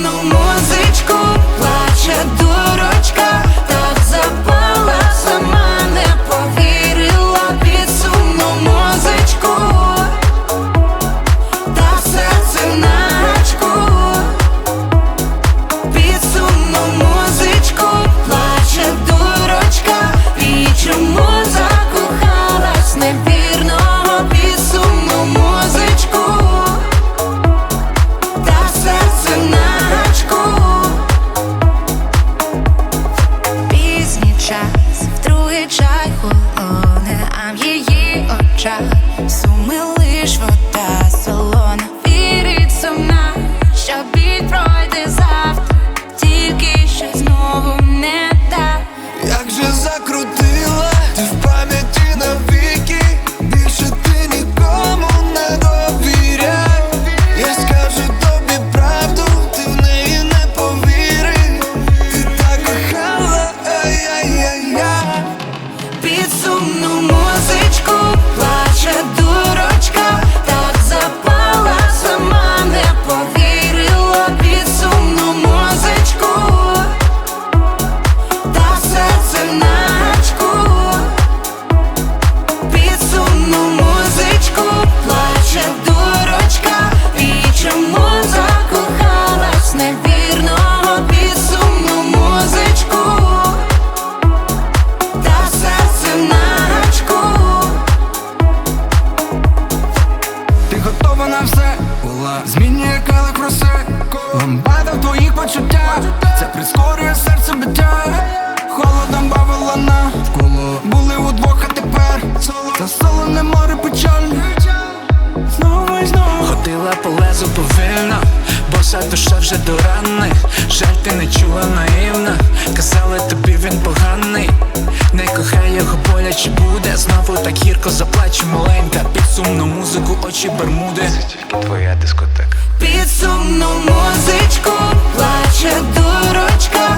сумну музичку час, в Під сумну музичку Ламбада в твоїх почуттях Це прискорює серце биття Холодом бавила на вколо Були удвох, а тепер соло Та солоне море печаль Знову і знову Ходила по лезу повільно, боса душа вже до рани Жаль, ти не чула наївно, казали тобі він поганий. Не кохай його боляче буде. Знову так гірко заплаче маленька. Під сумну музику очі бермуди. Це тільки твоя дискотека під сумну музичку плаче дурочка.